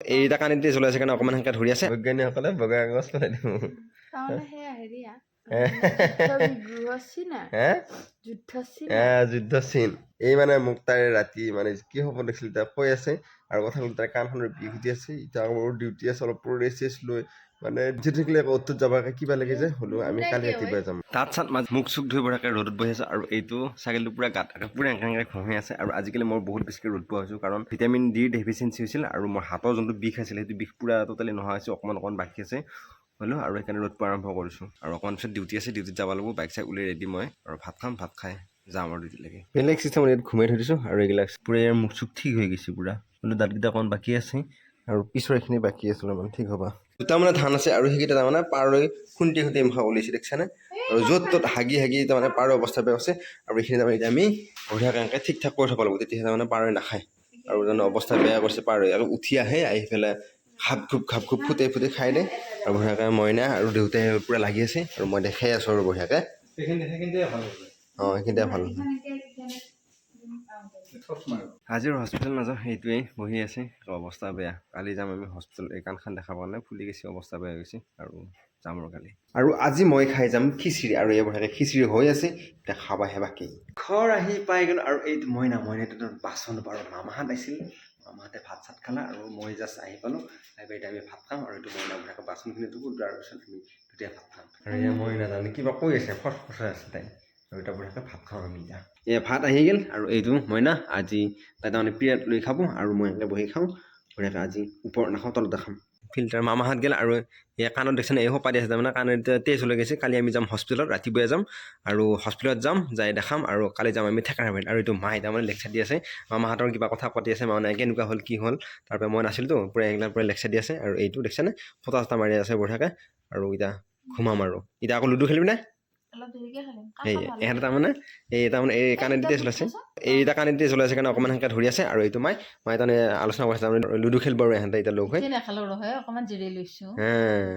এইকেইটা কাণেদি চলাইছে কাৰণে অকণমান সেনেকৈ ধৰি আছে। বৈজ্ঞানিকসকলে বগা কাগজ পেলাই তাৰমানে সেয়া হেৰিয়া যুদ্ধ চিনা এই মানে মোক তাই ৰাতি মানে কি হ'ব লাগিছিল এতিয়া কৈ আছে আৰু কথা ক'লে তাই কাণখনৰ বিষ উঠি আছে এতিয়া মোৰ ডিউটি আছে অলপ ৰেষ্ট চেষ্ট লৈ মানে যি থাকিলে আকৌ অ'টোত যাবাকে কিবা লাগে যে হ'লেও আমি কালি ৰাতিপুৱাই যাম তাত চাত মাজ মুখ চুখ ধুই বঢ়াকৈ ৰ'দত বহি আছে আৰু এইটো ছাগলীটো পূৰা গাত পূৰা এনেকৈ ঘঁহি আছে আৰু আজিকালি মই বহুত বেছিকৈ ৰ'দ পোৱা হৈছোঁ কাৰণ ভিটামিন ডিৰ ডেফিচিয়েঞ্চি হৈছিল আৰু মোৰ হাতৰ যোনটো বিষ আছিলে সেইটো বিষ পূৰা ট'টেলি নোহোৱা হৈছে অকণমান অকণমান বাকী আছে। হ'লেও আৰু সেইকাৰণে ৰ'দ পোৱা আৰম্ভ কৰিছোঁ। আৰু অকণমান পিছত ডিউটি আছে ডিউটিত যাব লাগিব বাইক চাইক উলিয়াই ৰেডি মই। আৰু ভাত খাম ভাত খাই যাম আৰু ডিউটিলৈকে বেলেগ চিষ্টেমত ইয়াত ঘুমাই থৈ দিছোঁ আৰু এইবিলাক পূৰা ইয়াৰ মুখ চুখ ঠিক হৈ গৈছে পূৰা। কিন্তু দাঁতকেইটা অকণমান বাকী আছে। আৰু পিছৰ এইখিনি বাকী আছে অলপমান ঠিক হ'বা। দুটা মানে ধান আছে আৰু সেইকেইটা তাৰমানে পাৰলৈ খুন্তি খুন্তি মুখা ওলাইছে দেখিছানে? আৰু য'ত ত'ত হাগি হাগি তাৰমানে পাৰৰ অৱস্থা বেয়া আছে আৰু এইখিনি তাৰমানে এতিয়া আমি বঢ়িয়াকৈ এনেকৈ ঠিক ঠাক কৰি থ'ব লাগিব তেতিয়াহে তাৰমানে পাৰৈ নাখায়। আৰু জানো অৱস্থা বেয়া কৰিছে পাৰৈ আৰু উঠি আহে আহি পেলাই খাপ খুব খাপ খুব ফুটে ফুটে খাই দে। আৰু বঢ়িয়াকৈ মইনা আৰু দেউতাই পূৰা লাগি আছে। আৰু মই দেখাই আছোঁ আৰু বঢ়িয়াকৈ। অঁ এইখিনিতে ভাল আজিৰ হস্পিটেল নাযাওঁ সেইটোৱেই বহি আছে। অৱস্থা বেয়া। কালি যাম আমি হস্পিটেল এই কাণখন দেখাব কাৰণে ফুলি গৈছে অৱস্থা বেয়া হৈ গৈছে। আৰু যাম আৰু কালি। আৰু আজি মই খাই যাম খিচিৰি। আৰু এই বঢ়িয়াকৈ খিচিৰি হৈ আছে। এতিয়া খাবাহে বাকী ঘৰ আহি পাই গ'লোঁ। আৰু এইটো মইনা মইনাটো বাচন বাৰু মামাহঁত আহিছিল মামাহঁতে ভাত চাত খালা আৰু মই জাষ্ট আহি পালোঁ আহি পাই এতিয়া আমি ভাত খাম আৰু এইটো মইনা বঢ়িয়াকৈ বাচনখিনি ধুব ধোৱাৰ পিছত আমি তেতিয়া ভাত খাম। আৰু এতিয়া মই নাজানো কিবা কৈ আছে ফট ফচাই আছে তাই। আৰু এতিয়া বঢ়িয়াকৈ ভাত খাওঁ আমি এতিয়া। এয়া ভাত আহি গ'ল আৰু এইটো মইনা আজি তাই তাৰমানে পিৰিয়ড লৈ খাব আৰু মই এনেকৈ বহি খাওঁ। বঢ়িয়াকৈ আজি ওপৰত নাখাওঁ তলতে খাম। ফিল্টাৰ মামাহঁত গ'ল আৰু এয়া কাণত দেখিছে এই সোপা দি আছে তাৰমানে কাণত এতিয়া তেজ হৈ গৈছে। কালি আমি যাম হস্পিটেলত ৰাতিপুৱাই যাম আৰু হস্পিটেলত যাম যাই দেখাম আৰু কালি যাম আমি ঠেকাৰ বাৰীত আৰু এইটো মায়ে তাৰমানে লেকচাৰ দি আছে। মামাহঁতৰ কিবা কথা পাতি আছে মানে কেনেকুৱা হ'ল কি হ'ল তাৰপৰা মই নাছিলোঁতো পূৰা এইবিলাক পূৰা লেকচাৰ দি আছে। আৰু এইটো দেখিছেনে ফটা চটা মাৰি আছে বঢ়িয়াকৈ। আৰু এতিয়া ঘুমাম আৰু। এতিয়া আকৌ লুডু খেলিবি নে? অলপ দেৰিকে খালিম সেই ইহঁতে তাৰমানে এই তাৰমানে এই কাণেদি তেজ ওলাইছে। এইকেইটা কাণেদি চলাইছে কাৰণে অকণমান সেনেকৈ ধৰি আছে। আৰু এইটো মাই মায়ে তাৰমানে আলোচনা কৰিছে তাৰমানে লুডু খেলিব আৰু ইহঁতে এতিয়া লগ হৈ। নাখালো ৰহে অকণমান জিৰাই লৈছো। হা।